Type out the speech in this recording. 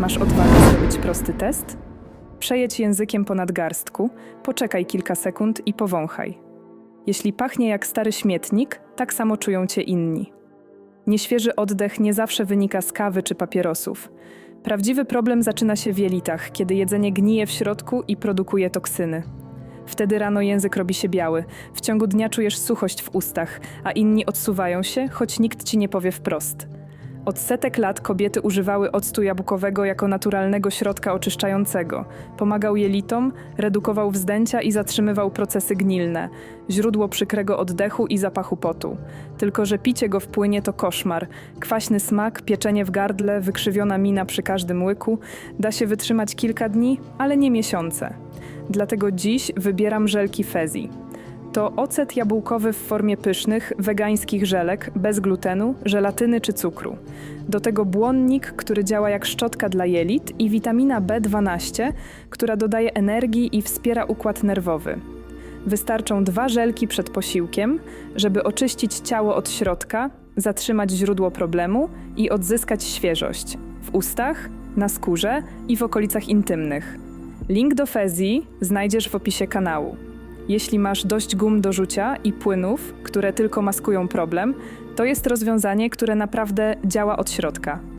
Masz odwagę zrobić prosty test? Przejedź językiem po nadgarstku, poczekaj kilka sekund i powąchaj. Jeśli pachnie jak stary śmietnik, tak samo czują cię inni. Nieświeży oddech nie zawsze wynika z kawy czy papierosów. Prawdziwy problem zaczyna się w jelitach, kiedy jedzenie gnije w środku i produkuje toksyny. Wtedy rano język robi się biały, w ciągu dnia czujesz suchość w ustach, a inni odsuwają się, choć nikt ci nie powie wprost. Od setek lat kobiety używały octu jabłkowego jako naturalnego środka oczyszczającego. Pomagał jelitom, redukował wzdęcia i zatrzymywał procesy gnilne, źródło przykrego oddechu i zapachu potu. Tylko, że picie go w płynie to koszmar. Kwaśny smak, pieczenie w gardle, wykrzywiona mina przy każdym łyku. Da się wytrzymać kilka dni, ale nie miesiące. Dlatego dziś wybieram żelki Fezi. To ocet jabłkowy w formie pysznych, wegańskich żelek, bez glutenu, żelatyny czy cukru. Do tego błonnik, który działa jak szczotka dla jelit i witamina B12, która dodaje energii i wspiera układ nerwowy. Wystarczą dwa żelki przed posiłkiem, żeby oczyścić ciało od środka, zatrzymać źródło problemu i odzyskać świeżość w ustach, na skórze i w okolicach intymnych. Link do Fezji znajdziesz w opisie kanału. Jeśli masz dość gum do rzucia i płynów, które tylko maskują problem, to jest rozwiązanie, które naprawdę działa od środka.